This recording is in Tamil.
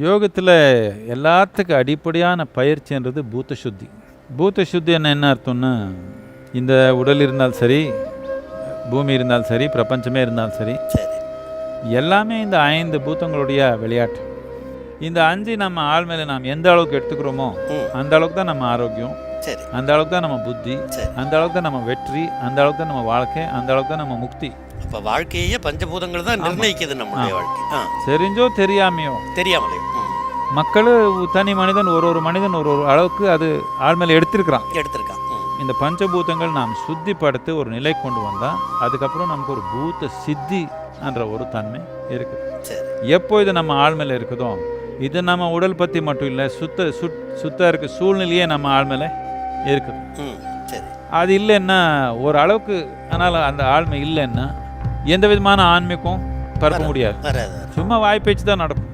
யோகத்தில் எல்லாத்துக்கும் அடிப்படையான பயிற்சின்றது பூத்த சுத்தி பூத்த சுத்தி என்ன என்ன அர்த்தம்னா இந்த உடல் இருந்தாலும் சரி பூமி இருந்தாலும் சரி பிரபஞ்சமே இருந்தாலும் சரி எல்லாமே இந்த ஐந்து பூத்தங்களுடைய விளையாட்டு. இந்த அஞ்சு நம்ம ஆள் மேலே நாம் எந்த அளவுக்கு எடுத்துக்கிறோமோ அந்த அளவுக்கு தான் நம்ம ஆரோக்கியம். சரி. அந்த அளவுக்கு தான் நம்ம புத்தி அந்த அளவுக்கு தான் நம்ம வெற்றி அந்த அளவுக்கு தான் நம்ம வாழ்க்கை அந்த அளவுக்கு தான் நம்ம முக்தி. அப்ப வாழ்க்கையே பஞ்சபூதங்கள் தான் நிர்ணயிக்குது நம்மளுடைய வாழ்க்கை. தெரிஞ்சோ தெரியாமையோ. தெரியாமலே ம். மக்கள் தனி மனிதன் ஒரு ஒரு மனிதன் ஒரு ஒரு அளவுக்கு அது ஆள் மேலே எடுத்திருக்கிறான். எடுத்திருக்கான். இந்த பஞ்சபூதங்கள் நாம் சுத்திப்படுத்தி ஒரு நிலை கொண்டு வந்தால் அதுக்கப்புறம் நமக்கு ஒரு பூத்த சித்தி என்ற ஒரு தன்மை இருக்குது எப்போ இது நம்ம ஆள் மேலே இருக்குதோ இது நம்ம உடல் பற்றி மட்டும் இல்லை சுத்த சுத் சுத்த இருக்க சூழ்நிலையே நம்ம ஆள் மேலே இருக்குது. சரி. அது இல்லைன்னா ஒரு அளவுக்கு ஆனால் அந்த ஆழ்மை இல்லைன்னா எந்த விதமான ஆன்மீகம் பரப்ப முடியாது. சும்மா வாய் பேச்சு தான் நடக்கும்.